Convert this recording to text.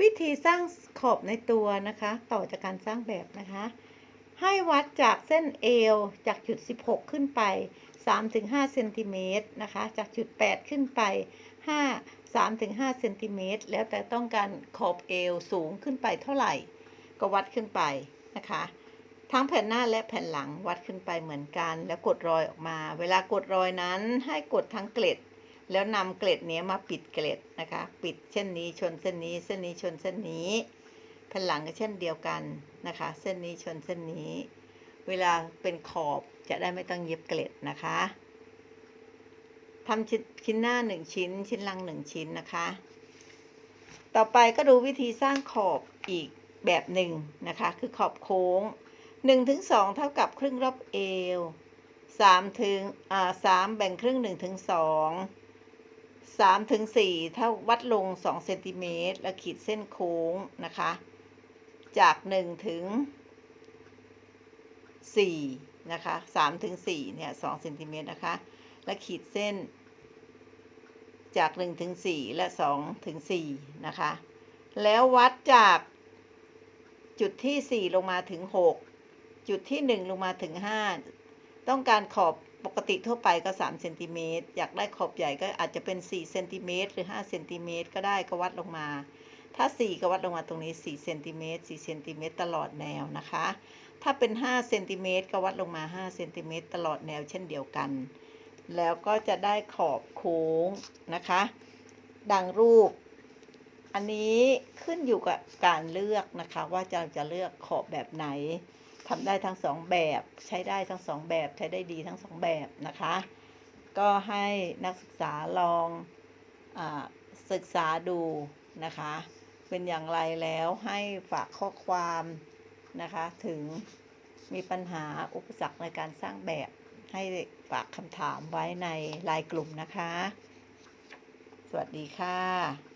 วิธีสร้างขอบในตัวนะคะ ต่อจากการสร้างแบบนะคะ ให้วัดจากเส้นเอวจากจุด 16 ขึ้นไป 3-5เซนติเมตรนะคะ จากจุด 8 ขึ้นไป 5 3-5เซนติเมตรแล้วแต่ต้องการขอบเอวสูงขึ้นไปเท่าไหร่ ก็วัดขึ้นไปนะคะ ทั้งแผ่นหน้าและแผ่นหลังวัดขึ้นไปเหมือนกัน แล้วกดรอยออกมา เวลากดรอยนั้นให้กดทั้งเกล็ด แล้วนำเกล็ดนี้มาปิดเกล็ดนะคะ ปิดเช่นนี้ชนเส้นนี้ เส้นนี้ชนเส้นนี้แผ่นหลังก็เช่นเดียวกันนะคะ เส้นนี้ชนเส้นนี้ เวลาเป็นขอบจะได้ไม่ต้องเย็บเกล็ดนะคะทำชิ้นชิ้นหน้าหนึ่งชิ้น ชิ้นหลังหนึ่งชิ้นนะคะ ต่อไปก็ดูวิธีสร้างขอบอีกแบบหนึ่งนะคะ คือขอบโค้ง1ถึง2เท่ากับครึ่งรอบเอว3ถึงอ่า3แบ่งครึ่ง1ถึง2 3ถึง4เท่าวัดลง2เซนติเมตรแล้วขีดเส้นโค้งนะคะ จาก1ถึง4นะคะ3ถึง4เนี่ย2เซนติเมตรนะคะ และขีดเส้น จาก1ถึง4และ2ถึง4นะคะ แล้ววัดจากจุดที่4ลงมาถึง6จุดที่1ลงมาถึง5ต้องการขอบ ปกติทั่วไปก็3เซนติเมตรอยากได้ขอบใหญ่ก็อาจจะเป็น4เซนติเมตรหรือ5เซนติเมตรก็ได้ก็วัดลงมา ถ้า 4 ก็วัดลงมาตรงนี้4เซนติเมตร4เซนติเมตรตลอดแนวนะคะ ถ้าเป็น5เซนติเมตรก็วัดลงมา5เซนติเมตรตลอดแนวเช่นเดียวกัน แล้วก็จะได้ขอบโค้งนะคะ ดังรูป อันนี้ขึ้นอยู่กับการเลือกนะคะว่าจะจะเลือกขอบแบบไหน ทำได้ทั้งสองแบบใช้ได้ทั้งสองแบบใช้ได้ดีทั้งสองแบบนะคะ ก็ให้นักศึกษาลองอศึกษาดูนะคะ เป็นอย่างไรแล้วให้ฝากข้อความนะคะถึงมีปัญหาอุปสรรคในการสร้างแบบให้ฝากคำถามไว้ในไลน์กลุ่มนะคะ สวัสดีค่ะ